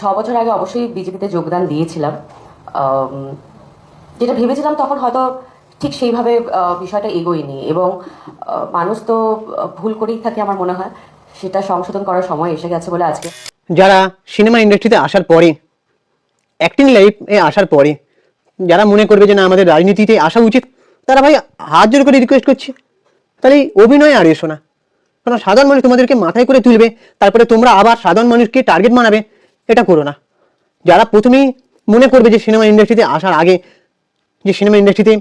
ছ বছর আগে অবশ্যই বিজেপিতে যোগদান দিয়েছিলাম। যেটা ভেবেছিলাম তখন হয়তো ঠিক সেইভাবে বিষয়টা এগোয়নি এবং মানুষ তো ভুল করেই থাকে আমার মনে হয়। সেটা সংশোধন করার সময় এসে গেছে বলে আজকে যারা সিনেমা ইন্ডাস্ট্রিতে আসার পরে অ্যাক্টিং লাইফে আসার পরে, যারা মনে করবে যে না, আমাদের রাজনীতিতে আসা উচিত, তারা ভাই হাত জোর করে রিকোয়েস্ট করছে। তাহলে অভিনয় আর এসো না। কারণ সাধারণ মানুষ তোমাদেরকে মাথায় করে তুলবে, তারপরে তোমরা আবার সাধারণ মানুষকে টার্গেট বানাবে। এটা করো না। যারা প্রথমেই মনে করবে যে সিনেমা ইন্ডাস্ট্রিতে আসার আগে যে সিনেমা ইন্ডাস্ট্রিতে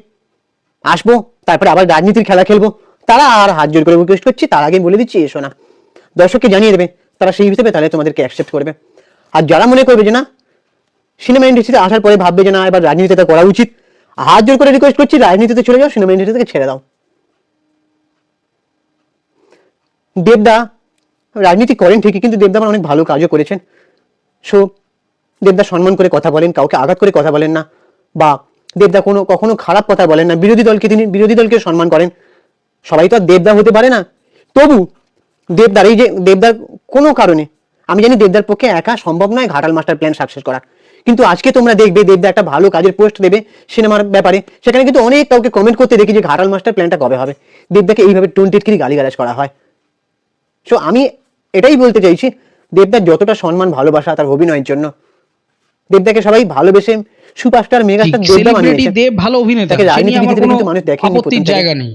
আসব, তারপরে আবার রাজনীতির খেলা খেলব, তারা আর হাত জোর করে রিকোয়েস্ট করছি, তার আগে বলে দিচ্ছি, এসো না। দর্শককে জানিয়ে দেবে, তারা সেই হিসেবে তাহলে তোমাদেরকে অ্যাকসেপ্ট করবে। আর যারা মনে করবে যে না সিনেমা ইন্ডাস্ট্রিতে আসার পরে ভাববে যে না, এবার রাজনীতিতে করা উচিত, হাত জোর করে রিকোয়েস্ট করছি, রাজনীতিতে চলে যাও সিনেমা ইন্ডাস্ট্রি থেকে ছেড়ে দাও। দেবদা, রাজনীতি করেন ঠিকই, কিন্তু দেবদা আমার অনেক ভালো কাজও করেছেন। সো দেবদা সম্মান করে কথা বলেন, কাউকে আঘাত করে কথা বলেন না, বা দেবদা কোনো কখনো খারাপ কথা বলেন না, বিরোধী দলকে তিনি, বিরোধী দলকে সম্মান করেন। সবাই তো আর দেবদা হতে পারে না। তবু দেবদার এই যে, দেবদার কোনো কারণে, আমি জানি দেবদার পক্ষে একা সম্ভব নয় ঘাটাল মাস্টার প্ল্যান সাকসেস করা। কিন্তু আজকে তোমরা দেখবে দেবদা একটা ভালো কাজের পোস্ট দেবে সিনেমার ব্যাপারে, সেখানে কিন্তু অনেক কাউকে কমেন্ট করতে দেখি যে ঘাটাল মাস্টার প্ল্যানটা কবে হবে। দেবদাকে এইভাবে টোনটিটকিরি গালিগালাজ করা হয়। সো আমি এটাই বলতে চাইছি দেবদার যতটা সম্মান ভালোবাসা তার অভিনয়ের জন্য। দেবদাকে সবাই ভালোবেসে সুপারস্টার মেগাস্টার দেবদা সেলিব্রিটি বানিয়েছে। দেব ভালো অভিনেতা তাকে রাজনীতিবিদ কিন্তু মানুষ দেখেনি প্রথম জায়গা নেই।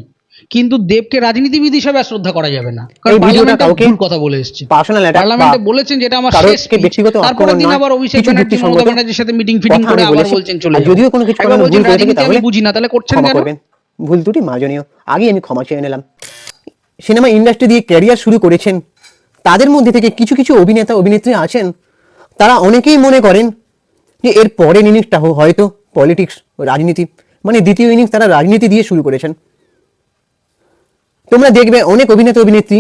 কিন্তু দেবকে রাজনীতিবিদ হিসেবে শ্রদ্ধা করা যাবে না। কারণ ভিডিওটা পার্লামেন্টে কাউকে ভুল কথা বলে এসেছে। পার্সোনাল পার্লামেন্টে বলেছেন যেটা আমার শেষ ব্যক্তিগত তারপরে দিন আবার অভিষেক ব্যানার্জি মমতা ব্যানার্জির সাথে মিটিং ফিটিং করে আবার বলছেন চলে। যদিও কোনো কিছু কোনো ভুল করে থাকি তাহলে বুঝি না তাহলে করছেন কেন? করবেন। ভুল ত্রুটি মার্জনীয়। আগেই আমি ক্ষমা চেয়ে নিলাম। সিনেমা ইন্ডাস্ট্রি দিয়ে ক্যারিয়ার শুরু করেছেন তাদের মধ্যে থেকে কিছু কিছু অভিনেতা, অভিনেত্রী আছেন। তারা অনেকেই মনে করেন যে এর পরের ইনিংসটা হয়তো পলিটিক্স, রাজনীতি মানে দ্বিতীয় ইনিংস তারা রাজনীতি দিয়ে শুরু করেছেন। তোমরা দেখবে অনেক অভিনেতা, অভিনেত্রী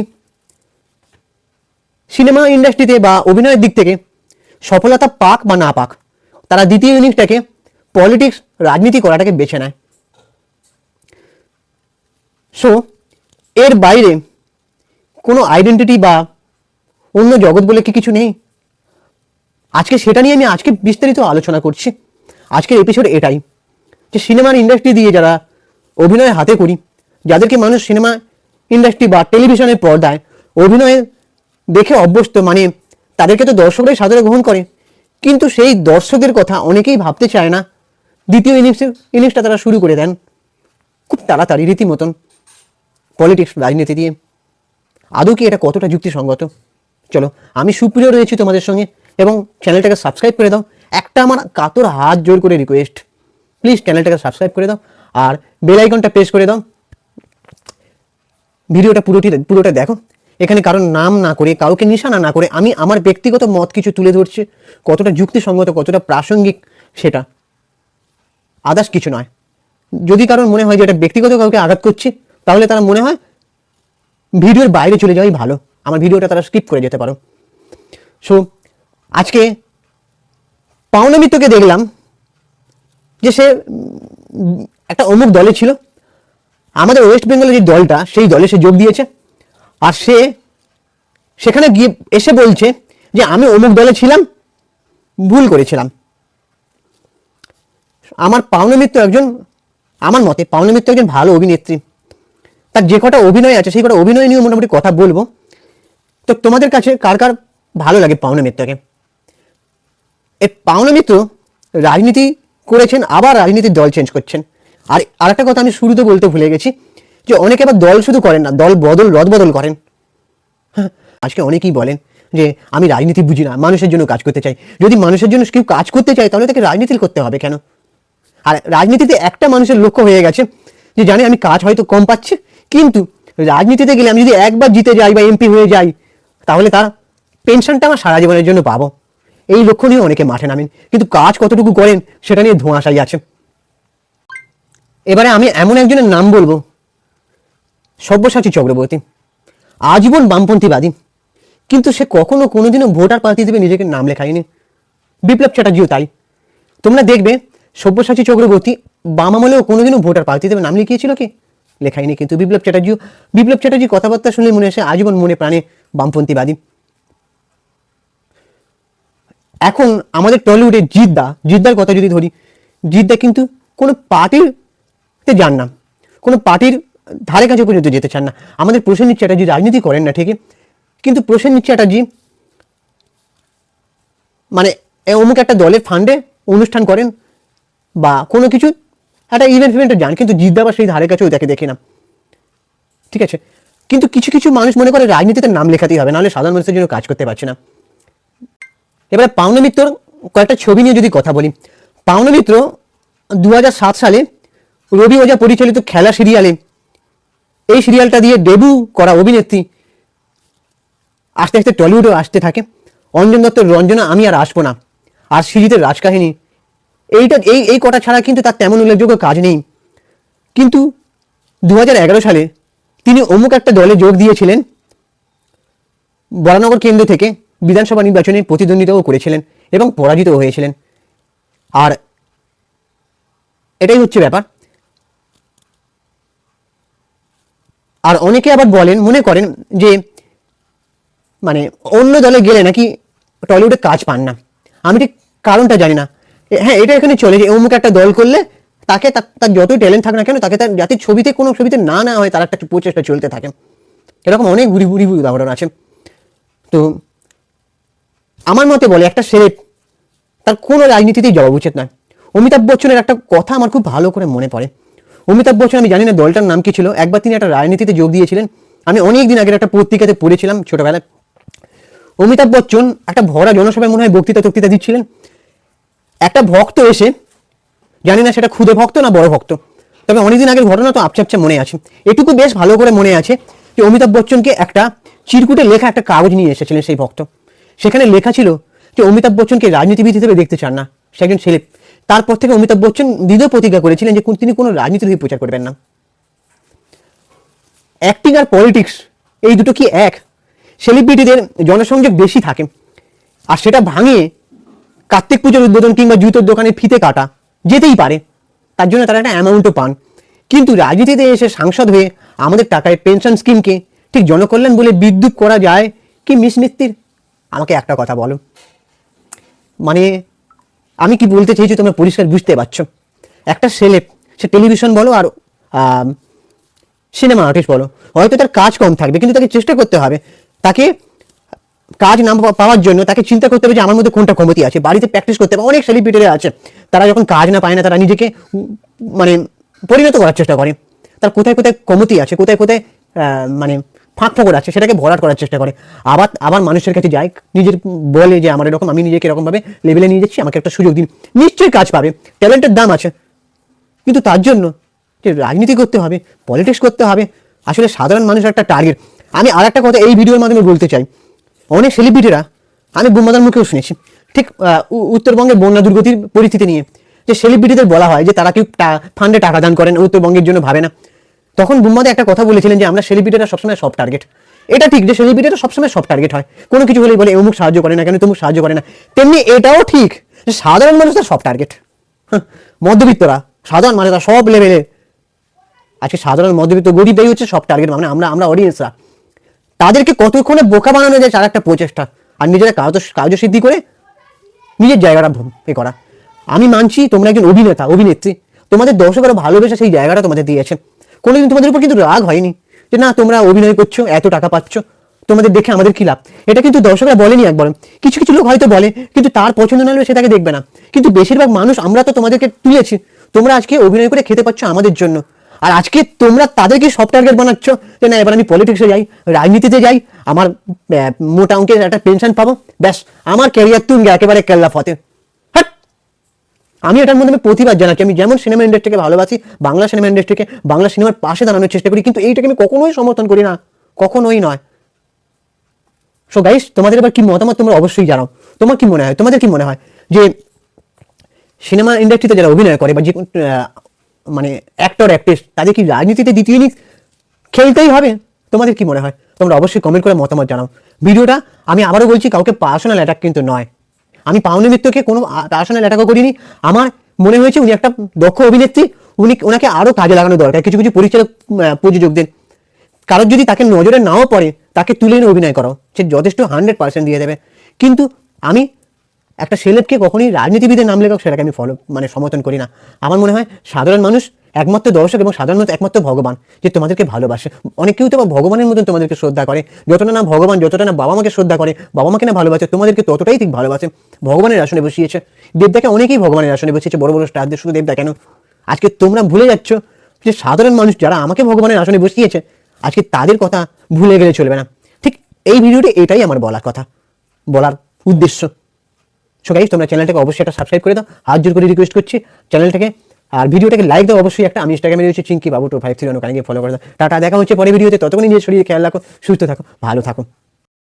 সিনেমা ইন্ডাস্ট্রিতে বা অভিনয়ের দিক থেকে সফলতা পাক বা না পাক, তারা দ্বিতীয় ইনিংসটাকে পলিটিক্স, রাজনীতি করাটাকে বেছে নেয়। সো এর বাইরে কোনো আইডেন্টিটি বা অন্য জগৎ বলে কি কিছু নেই? আজকে সেটা নিয়ে আমি আজকে বিস্তারিত আলোচনা করছি। আজকের এপিসোড এটাই। যে সিনেমার ইন্ডাস্ট্রি দিয়ে যারা অভিনয় হাতে করি, যাদেরকে মানুষ সিনেমা ইন্ডাস্ট্রি বা টেলিভিশনের পর্দায় অভিনয়ে দেখে অভ্যস্ত মানে তাদেরকে তো দর্শকরাই সাদরে গ্রহণ করে। কিন্তু সেই দর্শকের কথা অনেকেই ভাবতে চায় না। দ্বিতীয় ইনিংসের ইনিংসটা তারা শুরু করে দেন। খুব তাড়াতাড়ি রীতিমতন। পলিটিক্স রাজনীতি দিয়ে। আদৌ কি এটা কতটা যুক্তিসঙ্গত? চলো, আমি সুপ্রিয় রয়েছি তোমাদের সঙ্গে, এবং চ্যানেলটাকে সাবস্ক্রাইব করে দাও। একটা আমার কাতর হাত জোর করে রিকোয়েস্ট প্লিজ চ্যানেলটাকে সাবস্ক্রাইব করে দাও, আর বেল আইকনটা প্রেস করে দাও। ভিডিওটা পুরোটি পুরোটা দেখো। এখানে কারোর নাম না করে, কাউকে নিশানা না করে, আমি আমার ব্যক্তিগত মত কিছু তুলে ধরছি। কতটা যুক্তিসঙ্গত, কতটা প্রাসঙ্গিক সেটা। আদার্স কিছু নয়। যদি কারোর মনে হয় যে এটা ব্যক্তিগত কাউকে আঘাত করছে, তাহলে তারা মনে হয় ভিডিওর বাইরে চলে যাওয়াই ভালো। আমার ভিডিওটা তারা স্কিপ করে যেতে পারো। সো আজকে পাওনা মিত্রকে দেখলাম যে সে একটা অমুক দলে ছিল। আমাদের ওয়েস্ট বেঙ্গলের যে দলটা, সেই দলে সে যোগ দিয়েছে। আর সে সেখানে গিয়ে এসে বলছে যে, আমি অমুক দলে ছিলাম, ভুল করেছিলাম। আমার পাওনা মিত্র একজন, আমার মতে পাওনা মিত্র একজন ভালো অভিনেত্রী। তার যে কটা অভিনয় আছে, সেই কটা অভিনয় নিয়ে মোটামুটি কথা বলব। তো তোমাদের কাছে কার কার ভালো লাগে পাওনা মিত্রকে? এ পাওনা মিত্র রাজনীতি করেছেন আবার রাজনীতির দল চেঞ্জ করছেন। আর আরেকটা কথা আমি শুরুতে বলতে ভুলে গেছি যে অনেকে আবার দল শুধু করেন না দল বদল রদ বদল করেন। হ্যাঁ, আজকে অনেকেই বলেন যে আমি রাজনীতি বুঝি না মানুষের জন্য কাজ করতে চাই। যদি মানুষের জন্য কেউ কাজ করতে চায় তাহলে তাকে রাজনীতি করতে হবে কেন? আর রাজনীতিতে একটা মানুষের লক্ষ্য হয়ে গেছে যে জানে আমি কাজ হয়তো কম পাচ্ছি কিন্তু রাজনীতিতে গেলে আমি যদি একবার জিতে যাই বা এমপি হয়ে যাই তাহলে তার পেনশনটা আমার সারা জীবনের জন্য পাবো। এই লক্ষ্য নিয়ে অনেকে মাঠে নামেন, কিন্তু কাজ কতটুকু করেন সেটা নিয়ে ধোঁয়াশাই আছে এবারে আমি এমন একজনের নাম বলব, সব্যসাচী চক্রবর্তী। আজীবন বামপন্থীবাদী কিন্তু সে কখনো কোনোদিনও ভোটার প্রার্থী হিসেবে নিজেকে নাম লেখায়নি। বিপ্লব চ্যাটার্জিও তাই। তোমরা দেখবে, সব্যসাচী চক্রবর্তী বাম আমলেও কোনোদিনও ভোটার প্রার্থী হিসেবে নাম লিখিয়েছিল কি? লেখায়নি, কিন্তু বিপ্লব চ্যাটার্জিও বিপ্লব চ্যাটার্জির কথাবার্তা শুনলে মনে আসে আজীবন মনে প্রাণে বামপন্থীবাদী এখন আমাদের টলিউডে জিদ্দা, জিদ্দার কথা যদি ধরি, জিদ্দা কিন্তু কোনো পার্টিতে যান না। কোনো পার্টির ধারে কাছে পর্যন্ত যেতে চান না। আমাদের প্রসেনজিৎ চ্যাটার্জি রাজনীতি করেন না, ঠিকই? কিন্তু প্রসেনজিৎ চ্যাটার্জি মানে অমুক একটা দলের ফান্ডে অনুষ্ঠান করেন বা কোনো কিছু একটা ইভেন্ট ফিভেন্টে যান, কিন্তু জিদ্দা বা সেই ধারে কাছেও তাকে দেখি না। ঠিক আছে? কিন্তু কিছু কিছু মানুষ মনে করে রাজনীতিতে নাম লেখাতেই হবে, নাহলে সাধারণ মানুষের জন্য কাজ করতে পারছে না। এবারে পাওনা মিত্রর কয়েকটা ছবি নিয়ে যদি কথা বলি। পাওনা মিত্র দু হাজার সাত সালে রবি ওজা পরিচালিত খেলা সিরিয়ালে এই সিরিয়ালটা দিয়ে ডেবু করা অভিনেত্রী আস্তে আস্তে টলিউডেও আসতে থাকে। অঞ্জন দত্তর রঞ্জনা আমি আর আসব না। আর সিরিজের রাজকাহিনী, এইটা, এই এই কটা ছাড়া কিন্তু তার তেমন উল্লেখযোগ্য কাজ নেই। কিন্তু দু হাজার এগারো সালে তিনি অমুক একটা দলে যোগ দিয়েছিলেন। বরানগর কেন্দ্র থেকে বিধানসভা নির্বাচনে প্রতিদ্বন্দ্বিতাও করেছিলেন এবং পরাজিত হয়েছিলেন। আর এটাই হচ্ছে ব্যাপার। আর অনেকে আবার বলেন, মনে করেন যে মানে অন্য দলে গেলে নাকি টলিউডে কাজ পান না। আমি ঠিক কারণটা জানি না। হ্যাঁ এটা এখানে চলে যে অমুক একটা দল করলে তাকে তার যতই ট্যালেন্ট থাক না কেন, তাকে তার যাতে ছবিতে কোনো ছবিতে না না হয়, তার একটা প্রচেষ্টা চলতে থাকে। এরকম অনেক ঘুরি ঘুরি উদাহরণ আছে। তো আমার মতে বলে, একটা সেলেব তার কোনো রাজনীতিতেই যাওয়া উচিত নয়। অমিতাভ বচ্চনের একটা কথা আমার খুব ভালো করে মনে পড়ে। অমিতাভ বচ্চন, আমি জানি না দলটার নাম কি ছিল, একবার তিনি একটা রাজনীতিতে যোগ দিয়েছিলেন। আমি অনেক দিন আগের একটা পত্রিকাতে পড়েছিলাম ছোটবেলায়। অমিতাভ বচ্চন একটা ভরা জনসভায় মনে হয় বক্তৃতা টক্তৃতা দিচ্ছিলেন। একটা ভক্ত এসে জানি না সেটা খুদে ভক্ত না বড় ভক্ত। তবে অনেকদিন আগের ঘটনা তো আপচা আপচা মনে আছে। এটুকু বেশ ভালো করে মনে আছে যে অমিতাভ বচ্চনকে একটা চিরকুটে লেখা একটা কাগজ নিয়ে এসেছিলেন সেই ভক্ত। সেখানে লেখা ছিল যে অমিতাভ বচ্চনকে রাজনীতিবিদ হিসেবে দেখতে চান না। সে একজন ছেলে। তারপর থেকে অমিতাভ বচ্চন দৃঢ় প্রতিজ্ঞা করেছিলেন যে তিনি কোনো রাজনীতির হয়ে প্রচার করবেন না। অ্যাক্টিং আর পলিটিক্স, এই দুটো কি এক? সেলিব্রিটিদের জনসংযোগ বেশি থাকে। আর সেটা ভাঙিয়ে কার্তিক পুজোর উদ্বোধন কিংবা জুতোর দোকানে ফিতে কাটা। যেতেই পারে। তার জন্য তারা একটা অ্যামাউন্টও পান। কিন্তু রাজনীতিতে এসে সাংসদ হয়ে আমাদের টাকায় পেনশন স্কিমকে ঠিক জনকল্যাণ বলে বিদ্যুৎ করা যায় কি মিসমিত্তির? আমাকে একটা কথা বলো। মানে আমি কি বলতে চেয়েছি তোমরা পরিষ্কার বুঝতে পারছ? একটা সেলেব সে টেলিভিশন বলো আর সিনেমা আর্টিস্ট বলো, হয়তো তার কাজ কম থাকবে, কিন্তু তাকে চেষ্টা করতে হবে। তাকে কাজ না পাওয়ার জন্য তাকে চিন্তা করতে হবে যে আমার মধ্যে কোনটা ক্ষমতি আছে। বাড়িতে প্র্যাকটিস করতে হবে। অনেক সেলিব্রিটিরা আছে। তারা যখন কাজ না পায় না, তারা নিজেকে মানে পরিণত করার চেষ্টা করে। তার কোথায় কোথায় কমতি আছে, কোথায় কোথায় মানে ফাঁক ফোকর আছে, সেটাকে ভরাট করার চেষ্টা করে। আবার আবার মানুষের কাছে যায়, নিজের বলে যে আমার এরকম, আমি নিজেকে এরকমভাবে লেভেলে নিয়ে যাচ্ছি, আমাকে একটা সুযোগ দিন। নিশ্চয়ই কাজ পাবে। ট্যালেন্টের দাম আছে। কিন্তু তার জন্য যে রাজনীতি করতে হবে পলিটিক্স করতে হবে, আসলে সাধারণ মানুষের একটা টার্গেট আমি আর একটা কথা এই ভিডিওর মাধ্যমে বলতে চাই। অনেক সেলিব্রিটিরা আমি বোম্বাদার মুখেও শুনেছি, ঠিক উত্তরবঙ্গের বন্যা দুর্গতির পরিস্থিতি নিয়ে, যে সেলিব্রিটিদের বলা হয় যে তারা কেউ ফান্ডে টাকা দান করেন, উত্তরবঙ্গের জন্য ভাবে না। তখন বুম্বাদে একটা কথা বলেছিলেন যে আমরা সেলিব্রিটিরা সবসময় সব টার্গেট এটা ঠিক যে সেলিব্রিটিরা সবসময় সব টার্গেট হয়। কোনো কিছু হলেই বলে অমুক সাহায্য করে না কেন, তমুক সাহায্য করে না। তেমনি এটাও ঠিক যে সাধারণ মানুষরা সব টার্গেট হ্যাঁ মধ্যবিত্তরা, সাধারণ মানুষরা সব লেভেলে আজকে সাধারণ মধ্যবিত্ত গরিবরাই হচ্ছে সব টার্গেট মানে আমরা আমরা অডিয়েন্সরা তাদেরকে কতক্ষণে বোকা বানানো যায় তার একটা প্রচেষ্টা। আর নিজেরা কাজ কার্যসিদ্ধি করে নিজের জায়গাটা এ করা। আমি মানছি তোমরা একজন অভিনেতা, অভিনেত্রী। তোমাদের দর্শকরা ভালোবেসে সেই জায়গাটা তোমাদের দিয়েছে। কোনোদিন তোমাদের উপর কিন্তু রাগ হয়নি যে না, তোমরা অভিনয় করছ, এত টাকা পাচ্ছ, তোমাদের দেখে আমাদের কি লাভ? এটা কিন্তু দর্শকরা বলেনি একবার কিছু কিছু লোক হয়তো বলে, কিন্তু তার পছন্দ না হলে সে তাকে দেখবে না। কিন্তু বেশিরভাগ মানুষ, আমরা তো তোমাদেরকে তুলেছি। তোমরা আজকে অভিনয় করে খেতে পাচ্ছ আমাদের জন্য। আর আজকে তোমরা তাদেরকে সব টার্গেট বানাচ্ছ যে না, এবার আমি পলিটিক্সে যাই, রাজনীতিতে যাই, আমার মোটা অঙ্কের একটা পেনশন পাবো। ব্যাস, আমার ক্যারিয়ার তুমি একেবারে কেল্লা ফতে। আমি এটার মধ্যে আমি প্রতিবাদ জানাচ্ছি। আমি যেমন সিনেমা ইন্ডাস্ট্রিকে ভালোবাসি, বাংলা সিনেমা ইন্ডাস্ট্রিকে বাংলা সিনেমার পাশে দাঁড়ানোর চেষ্টা করি, কিন্তু এইটাকে আমি কখনোই সমর্থন করি না। কখনোই নয়। সো গাইস তোমাদের এবার কি মতামত তোমরা অবশ্যই জানাও। তোমার কি মনে হয়? তোমাদের কি মনে হয়? যে সিনেমা ইন্ডাস্ট্রিতে যারা অভিনয় করে বা যে মানে অ্যাক্টর অ্যাক্ট্রেস তাদের কি রাজনীতিতে দ্বিতীয় ইনিংস খেলতেই হবে? তোমাদের কি মনে হয়? তোমরা অবশ্যই কমেন্ট করে মতামত জানাও। ভিডিওটা আমি আবারও বলছি, কাউকে পার্সোনাল অ্যাটাক কিন্তু নয়। আমি পাওনি মিত্রকে, কোনো পার্সোনাল অ্যাটাকও করিনি। আমার মনে হয়েছে উনি একটা দক্ষ অভিনেত্রী, উনি ওনাকে আরও কাজে লাগানো দরকার, কিছু কিছু পরিচালক প্রযোজকদের। কারোর যদি তাকে নজরে নাও পড়ে, তাকে তুলে এনে অভিনয় করো সে যথেষ্ট হান্ড্রেড পার্সেন্ট দিয়ে দেবে। কিন্তু আমি একটা সেলেবকে কখনই রাজনীতিবিদের নাম লেখাও সেটাকে আমি ফলো মানে সমর্থন করি না। আমার মনে হয় সাধারণ মানুষ একমাত্র দর্শক এবং সাধারণ মানুষ একমাত্র ভগবান যে তোমাদেরকে ভালোবাসে। অনেক কেউ তো ভগবানের মতন তোমাদেরকে শ্রদ্ধা করে। যতটা না ভগবান, যতটা না বাবা মাকে শ্রদ্ধা করে, বাবা মাকে না ভালোবাসে, তোমাদেরকে ততটাই ঠিক ভালোবাসে। ভগবানের আসনে বসিয়েছে। দেবদাকে অনেকেই ভগবানের আসনে বসিয়েছে, বড় বড় স্টারদের শুধু দেবদা কেন? আজকে তোমরা ভুলে যাচ্ছ যে সাধারণ মানুষ যারা আমাকে ভগবানের আসনে বসিয়েছে, আজকে তাদের কথা ভুলে গেলে চলবে না। ঠিক এই ভিডিওটি এটাই আমার বলার কথা, বলার উদ্দেশ্য। সো গাইজ তোমরা চ্যানেলটাকে অবশ্যই একটা সাবস্ক্রাইব করে দাও। হাত জোর করে রিকোয়েস্ট করছি চ্যানেলটাকে আর ভিডিওটাকে লাইক দাও অবশ্যই। একটা আমি ইনস্টাগ্রামে রয়েছে Chinki Babu two five three গিয়ে ফলো করে দাও। টাটা, দেখা হচ্ছে পরে ভিডিওতে। ততক্ষণ নিজের শরীরে খেয়াল রাখো, সুস্থ থাকো, ভালো থাকো।